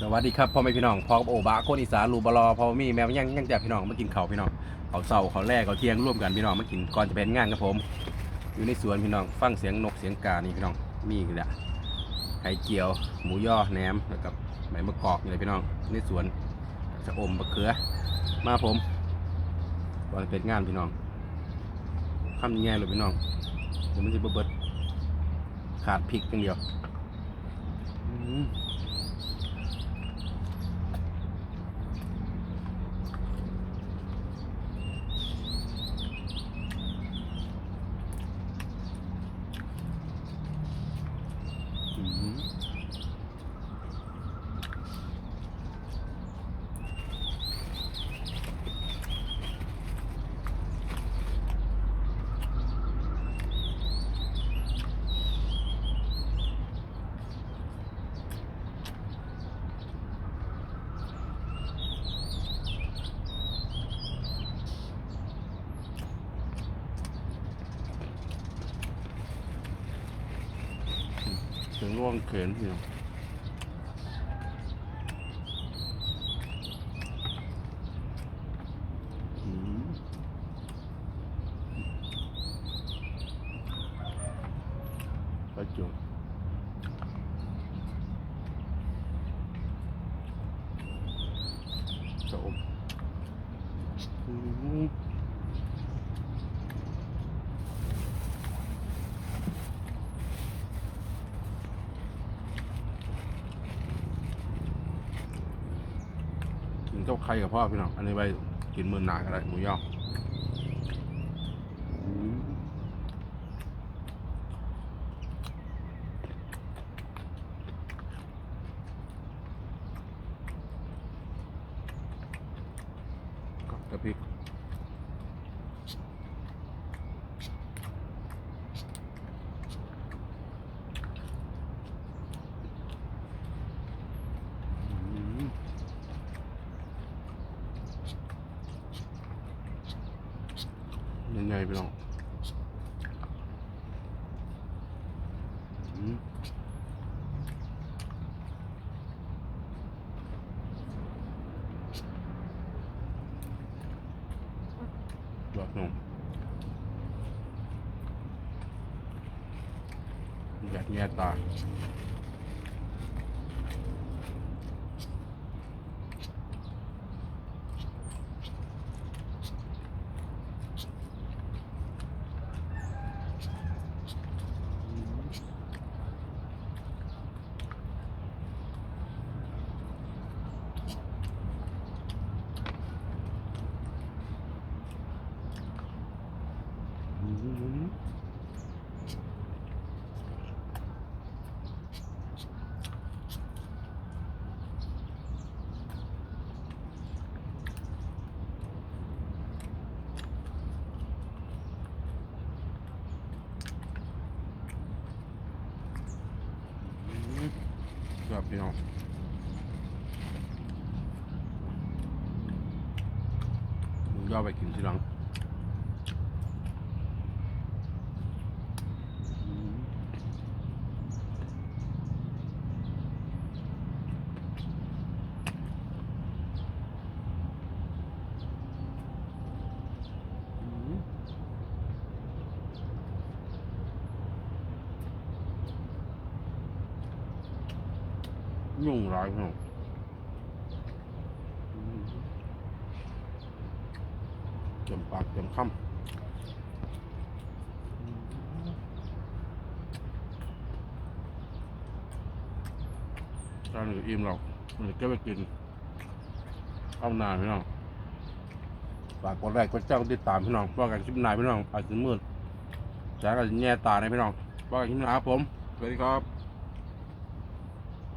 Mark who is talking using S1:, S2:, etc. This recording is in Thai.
S1: สวัสดีครับพ่อแม่พี่น้องพ่อกับโอบะคนอีสานรูบลอพ่อมีแมวยังยังจับพี่น้องมากินข้าวพี่น้องเขาเสาเขาแรกเขาเที่ยงร่วมกันพี่น้องมากินก่อนจะเป็นงานครับผม อยู่ในสวนพี่น้องฟังเสียงนกเสียงกานี่พี่น้องมีอีกแล้วไข่เจียว หมูย่อแหนมแล้วกับใบมะกอกนี่เลยพี่น้องในสวนจะอมมะเขือ มาผมก่อนจะเป็นงานพี่น้องทำยังไงเลยพี่น้องเดี๋ยวมันจะเบิดขาดพริกอย่างเดียว อืม อืม ถึงร่วงเขินพี่น้องอืมประจวบจะอม กับใครกับพ่อพี่น้อง อันนี้ไปกินมือหนาก็ได้หมูย่อกับพริกอืม ยังไงพี่น้องอืมยอดน้องอยกแง่ตา อืม ครับพี่น้องย่อไปกินทีหลัง อืมอืม ยุ่งร้ายพี่น้องอืมเต็มปากเต็มคำตอนนี้อิ่มเรามันก็ไปกินเอานานพี่น้องฝากกดไลค์กดแจ้งติดตามพี่น้องว่ากันคลิปหนายพี่น้องอาจจะมืดแจ้งอาจจะแย่ตาในพี่น้องว่ากันคลิปหน้าครับผมสวัสดีครับ